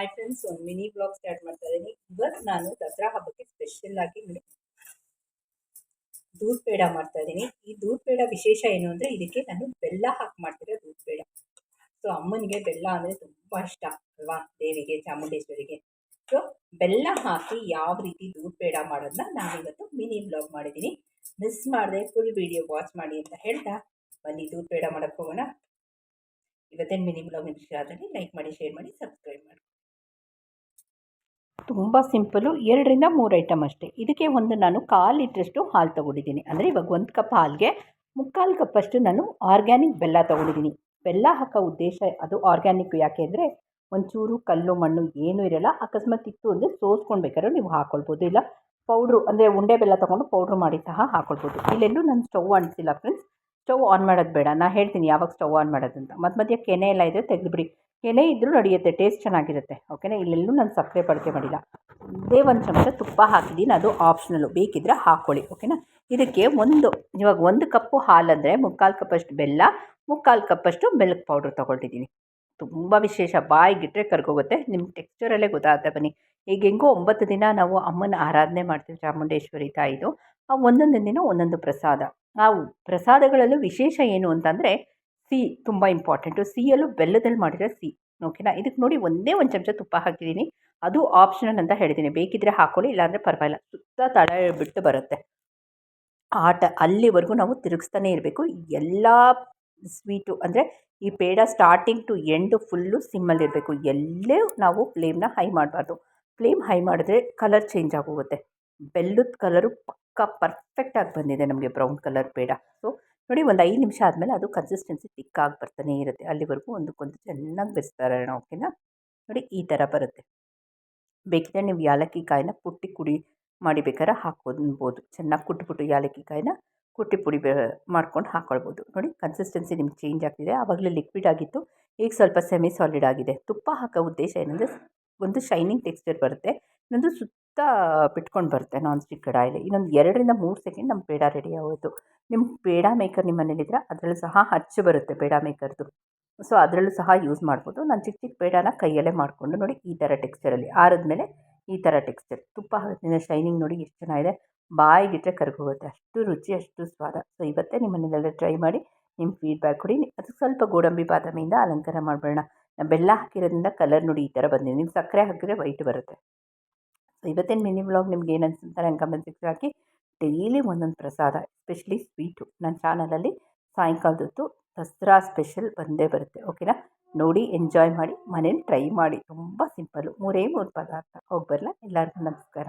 Hi friends ಒಂದು mini blog start ಮಾಡ್ತಾ ಇದ್ದೀನಿ ಇವತ್ತು ನಾನು ದಸರಾ ಹಬ್ಬಕ್ಕೆ ಸ್ಪೆಷಲ್ ಆಗಿ ದೂಧ್ ಪೇಡ ಮಾಡ್ತಾ ಇದ್ದೀನಿ ಈ ದೂಧ್ ಪೇಡ ವಿಶೇಷ ಏನು ಅಂದರೆ ಇದಕ್ಕೆ ನಾನು ಬೆಲ್ಲ ಹಾಕಿ ಮಾಡ್ತಿರೋ ದೂಧ್ ಪೇಡ. ಸೊ ಅಮ್ಮನಿಗೆ ಬೆಲ್ಲ ಅಂದರೆ ತುಂಬ ಇಷ್ಟ ಅಲ್ವಾ? ದೇವಿಗೆ, ಚಾಮುಂಡೇಶ್ವರಿಗೆ. ಸೊ ಬೆಲ್ಲ ಹಾಕಿ ಯಾವ ರೀತಿ ದೂಧ್ ಪೇಡ ಮಾಡೋದನ್ನ ನಾನಿವತ್ತು ಮಿನಿ ಬ್ಲಾಗ್ ಮಾಡಿದ್ದೀನಿ ಮಿಸ್ ಮಾಡದೆ ಫುಲ್ ವಿಡಿಯೋ ವಾಚ್ ಮಾಡಿ ಅಂತ ಹೇಳ್ತಾ ಬನ್ನಿ ದೂದ್ ಪೇಡ ಮಾಡೋಕ್ಕೆ ಹೋಗೋಣ. ಇವತ್ತೇನು ಮಿನಿ ಬ್ಲಾಗ್ ಇಷ್ಟ ಆದರೆ ಲೈಕ್ ಮಾಡಿ ಶೇರ್ ಮಾಡಿ ಸಬ್ಸ್ಕ್ರೈಬ್ ಮಾಡಿ. ತುಂಬ ಸಿಂಪಲು, ಎರಡರಿಂದ ಮೂರು ಐಟಮ್ ಅಷ್ಟೇ. ಇದಕ್ಕೆ ಒಂದು ನಾನು ಕಾಲು ಲೀಟ್ರಷ್ಟು ಹಾಲು ತೊಗೊಂಡಿದ್ದೀನಿ. ಅಂದರೆ ಇವಾಗ ಒಂದು ಕಪ್ ಹಾಲಿಗೆ ಮುಕ್ಕಾಲು ಕಪ್ಪಷ್ಟು ನಾನು ಆರ್ಗ್ಯಾನಿಕ್ ಬೆಲ್ಲ ತೊಗೊಂಡಿದ್ದೀನಿ. ಬೆಲ್ಲ ಹಾಕೋ ಉದ್ದೇಶ ಅದು ಆರ್ಗ್ಯಾನಿಕ್ ಯಾಕೆ ಅಂದರೆ ಒಂಚೂರು ಕಲ್ಲು, ಮಣ್ಣು ಏನೂ ಇರಲ್ಲ. ಅಕಸ್ಮಾತ್ ಇತ್ತು ಅಂದರೆ ಸೋಸ್ಕೊಂಡು ಬೇಕಾದ್ರೆ ನೀವು ಹಾಕ್ಕೊಳ್ಬೋದು ಇಲ್ಲ ಪೌಡ್ರು ಅಂದರೆ ಉಂಡೆ ಬೆಲ್ಲ ತೊಗೊಂಡು ಪೌಡ್ರ್ ಮಾಡಿ ಸಹ ಹಾಕ್ಕೊಳ್ಬೋದು ಇಲ್ಲೆಲ್ಲೂ ನಾನು ಸ್ಟವ್ ಅಂಟಿಸಿಲ್ಲ ಫ್ರೆಂಡ್ಸ್ ಸ್ಟವ್ ಆನ್ ಮಾಡೋದು ಬೇಡ. ನಾನು ಹೇಳ್ತೀನಿ ಯಾವಾಗ ಸ್ಟವ್ ಆನ್ ಮಾಡೋದಂತ. ಮತ್ತು ಮಧ್ಯೆ ಕೆನೆ ಎಲ್ಲ ಇದ್ದರೆ ತೆಗೆದುಬಿಡಿ. ಕೆನೆ ಇದ್ದರೂ ನಡೆಯುತ್ತೆ, ಟೇಸ್ಟ್ ಚೆನ್ನಾಗಿರುತ್ತೆ, ಓಕೆನಾ? ಇಲ್ಲೆಲ್ಲೂ ನಾನು ಸಕ್ಕರೆ ಬಳಕೆ ಮಾಡಿಲ್ಲ. ಇದೇ ಒಂದು ಚಮಚ ತುಪ್ಪ ಹಾಕಿದ್ದೀನಿ, ಅದು ಆಪ್ಷನಲ್ಲು ಬೇಕಿದ್ದರೆ ಹಾಕ್ಕೊಳ್ಳಿ ಓಕೆನಾ? ಇದಕ್ಕೆ ಒಂದು, ಇವಾಗ ಒಂದು ಕಪ್ಪು ಹಾಲಂದರೆ ಮುಕ್ಕಾಲು ಕಪ್ಪಷ್ಟು ಬೆಲ್ಲ, ಮುಕ್ಕಾಲು ಕಪ್ಪಷ್ಟು ಮಿಲ್ಕ್ ಪೌಡ್ರ್ ತೊಗೊಳ್ತಿದ್ದೀನಿ. ತುಂಬ ವಿಶೇಷ ಬಾಯಿಗಿಟ್ಟರೆ ಕರ್ಗೋಗುತ್ತೆ ನಿಮ್ಮ ಟೆಕ್ಸ್ಚರಲ್ಲೇ ಗೊತ್ತಾಗುತ್ತೆ, ಬನ್ನಿ. ಈಗ ಹೆಂಗೋ ಒಂಬತ್ತು ದಿನ ನಾವು ಅಮ್ಮನ ಆರಾಧನೆ ಮಾಡ್ತೀವಿ, ಚಾಮುಂಡೇಶ್ವರಿ ತಾಯಿದು. ಆ ಒಂದೊಂದು ದಿನ ಒಂದೊಂದು ಪ್ರಸಾದ. ಆ ಪ್ರಸಾದಗಳಲ್ಲೂ ವಿಶೇಷ ಏನು ಅಂತಂದರೆ ಸಿಹಿ ತುಂಬ ಇಂಪಾರ್ಟೆಂಟು ಸಿಹಿಯಲ್ಲೂ ಬೆಲ್ಲದಲ್ಲಿ ಮಾಡಿರೋ ಸಿಹಿ ಓಕೆನಾ ಇದಕ್ಕೆ ನೋಡಿ ಒಂದೇ ಒಂದು ಚಮಚ ತುಪ್ಪ ಹಾಕಿದ್ದೀನಿ. ಅದು ಆಪ್ಷನಲ್ ಅಂತ ಹೇಳಿದ್ದೀನಿ. ಬೇಕಿದ್ದರೆ ಹಾಕೊಳ್ಳಿ, ಇಲ್ಲಾಂದರೆ ಪರವಾಗಿಲ್ಲ. ಸುತ್ತ ತಳ ಬಿಟ್ಟು ಬರುತ್ತೆ. ಆಟ ಅಲ್ಲಿವರೆಗೂ ನಾವು ತಿರುಗಿಸ್ತಾನೆ ಇರಬೇಕು. ಎಲ್ಲ ಸ್ವೀಟು ಅಂದರೆ ಈ peda starting to end full ಸಿಮ್ಮಲ್ಲಿರಬೇಕು ಎಲ್ಲೇ ನಾವು ಫ್ಲೇಮ್ನ ಹೈ ಮಾಡಬಾರ್ದು. ಫ್ಲೇಮ್ ಹೈ ಮಾಡಿದ್ರೆ ಕಲರ್ ಚೇಂಜ್ ಆಗೋಗುತ್ತೆ. ಬೆಲ್ಲದ ಕಲರು ಪಕ್ಕ ಪರ್ಫೆಕ್ಟಾಗಿ ಬಂದಿದೆ ನಮಗೆ ಬ್ರೌನ್ ಕಲರ್ ಪೇಡ. ಸೊ ನೋಡಿ ಒಂದು ಐದು ನಿಮಿಷ ಆದಮೇಲೆ ಅದು ಕನ್ಸಿಸ್ಟೆನ್ಸಿ ತಿಕ್ಕಾಗಿ ಬರ್ತಾನೆ ಇರುತ್ತೆ. ಅಲ್ಲಿವರೆಗೂ ಒಂದಕ್ಕೊಂದು ಚೆನ್ನಾಗಿ ಬೆರೆಸ್ತಾರೆ ಓಕೆನಾ ನೋಡಿ ಈ ಥರ ಬರುತ್ತೆ. ಬೇಕಿದ್ರೆ ನೀವು ಯಾಲಕ್ಕಿ ಕಾಯಿನ ಪುಟ್ಟಿ ಕುಡಿ ಮಾಡಿ ಬೇಕಾದ್ರೆ ಹಾಕ್ಕೊಬೋದು ಚೆನ್ನಾಗಿ ಕುಟ್ಬಿಟ್ಟು ಯಾಲಕ್ಕಿ ಕಾಯಿನ ಕುಟ್ಟಿ ಪುಡಿ ಮಾಡ್ಕೊಂಡು ಹಾಕ್ಕೊಳ್ಬೋದು ನೋಡಿ ಕನ್ಸಿಸ್ಟೆನ್ಸಿ ನಿಮ್ಗೆ ಚೇಂಜ್ ಆಗ್ತಿದೆ. ಆವಾಗಲೇ ಲಿಕ್ವಿಡ್ ಆಗಿತ್ತು. ಈಗ ಸ್ವಲ್ಪ ಸೆಮಿ ಸಾಲಿಡ್ ಆಗಿದೆ. ತುಪ್ಪ ಹಾಕೋ ಉದ್ದೇಶ ಏನಂದರೆ ಒಂದು ಶೈನಿಂಗ್ ಟೆಕ್ಸ್ಚರ್ ಬರುತ್ತೆ. ಇನ್ನೊಂದು ಸುತ್ತ ಬಿಟ್ಕೊಂಡು ಬರುತ್ತೆ ನಾನ್ ಸ್ಟಿಕ್ ಕಡಾಯಲ್ಲಿ ಇನ್ನೊಂದು ಎರಡರಿಂದ ಮೂರು ಸೆಕೆಂಡ್ ನಮ್ಮ ಪೇಡ ರೆಡಿ ಆಗೋಯ್ತು. ನಿಮ್ಮ ಪೇಡ ಮೇಕರ್ ನಿಮ್ಮ ಮನೇಲಿದ್ರೆ ಅದರಲ್ಲೂ ಸಹ ಹಚ್ಚು ಬರುತ್ತೆ ಪೇಡ ಮೇಕರ್ದು. ಸೊ ಅದರಲ್ಲೂ ಸಹ ಯೂಸ್ ಮಾಡ್ಬೋದು. ನಾನು ಚಿಕ್ಕ ಚಿಕ್ಕ ಪೇಡಾನ ಕೈಯಲ್ಲೇ ಮಾಡಿಕೊಂಡು ನೋಡಿ ಈ ಥರ ಟೆಕ್ಸ್ಚರಲ್ಲಿ ಆರಿದ್ಮೇಲೆ ಈ ಥರ ಟೆಕ್ಸ್ಚರ್ ತುಪ್ಪ ಹಾಕಿದ ಶೈನಿಂಗ್ ನೋಡಿ ಎಷ್ಟು ಚೆನ್ನಾಗಿದೆ. ಬಾಯಿಗಿಟ್ಟರೆ ಕರ್ಗೋಗುತ್ತೆ. ಅಷ್ಟು ರುಚಿ, ಅಷ್ಟು ಸ್ವಾದ. ಸೊ ಇವತ್ತೇ ನಿಮ್ಮ ಮನೇಲೆಲ್ಲ ಟ್ರೈ ಮಾಡಿ ನಿಮ್ಮ ಫೀಡ್ಬ್ಯಾಕ್ ಕೊಡಿ. ಅದಕ್ಕೆ ಸ್ವಲ್ಪ ಗೋಡಂಬಿ, ಬಾದಾಮಿಯಿಂದ ಅಲಂಕಾರ ಮಾಡಬೇಡ ಬೆಲ್ಲ ಹಾಕಿರೋದ್ರಿಂದ ಕಲರ್ ನೋಡಿ ಈ ಥರ ಬಂದಿದೆ. ನೀವು ಸಕ್ಕರೆ ಹಾಕಿದ್ರೆ ವೈಟ್ ಬರುತ್ತೆ. ಸೊ ಇವತ್ತೇನು ಮಿನಿ ವ್ಲಾಗ್ ನಿಮ್ಗೆ ಏನು ಅನ್ಸುತ್ತಾರೆ ನಂಗೆ ಕಮೆಂಟ್ ಸೆಕ್ಷನ್ ಹಾಕಿ. ಡೈಲಿ ಒಂದೊಂದು ಪ್ರಸಾದ ಎಸ್ಪೆಷಲಿ ಸ್ವೀಟು ನನ್ನ ಚಾನಲಲ್ಲಿ ಸಾಯಂಕಾಲದೊತ್ತು ದಸರಾ ಸ್ಪೆಷಲ್ ಬಂದೇ ಬರುತ್ತೆ ಓಕೆನಾ ನೋಡಿ ಎಂಜಾಯ್ ಮಾಡಿ, ಮನೇಲಿ ಟ್ರೈ ಮಾಡಿ. ತುಂಬ ಸಿಂಪಲ್ಲು ಮೂರೇ ಮೂರು ಪದಾರ್ಥ. ಹೋಗಿ ಬರಲ್ಲ ಎಲ್ಲರಿಗೂ ನಮಸ್ಕಾರ.